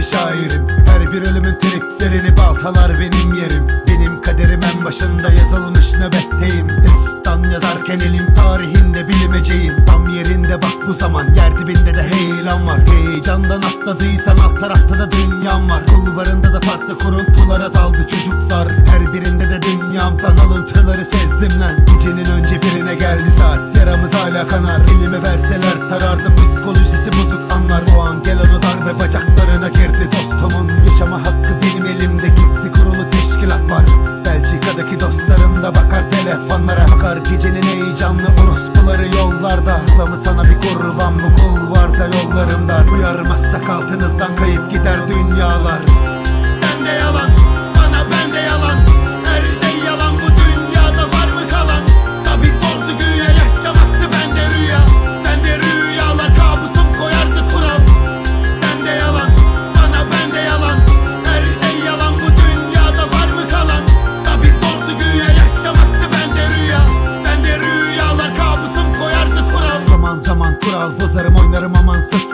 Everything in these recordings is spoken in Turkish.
bir şairim. Her bir ölümün triklerini baltalar benim yerim. Benim kaderim en başında yazılmış nöbetteyim. Destan yazarken elim tarihinde bilemeyeceğim Tam yerinde bak bu zaman yer dibinde de heyelan var. Heyecandan atladıysan alt tarafta da dünyam var. Kulvarında da farklı kuruntulara daldı çocuklar. Her birinde de dünyamdan alıntıları sezdim lan. Gecenin önce birine geldi saat. Yaramız hala kanar Bakar gecenin heyecanlı orospuları yollarda. Bu da mı sana bir kurban bu kulvarda yollarımdan. Uyarmazsak altınızdan kayıp gider dünyalar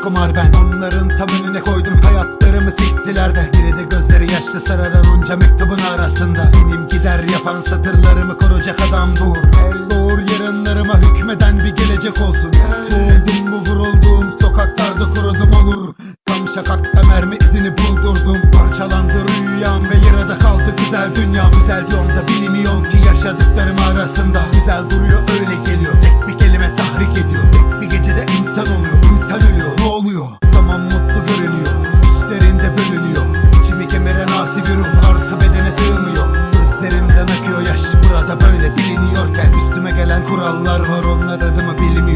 kumar ben. Onların tam önüne koydum? Hayatlarımı siktiler de. Biri de gözleri yaşlı sararan onca mektubun arasında. Benim gider yapan satırlarımı koruyacak adam dur El doğur yarınlarıma hükmeden bir gelecek olsun. Doğdum bu vuruldum sokaklarda kurudum olur. Tam şakakta mermi izini buldurdum. Parçalandı rüyam ve yarıda kaldı güzel dünyam Güzel diyorum da bilmiyorum ki yaşadıklarım arasında. Güzel duruyor öyle geliyor var onlara bilmiyorum.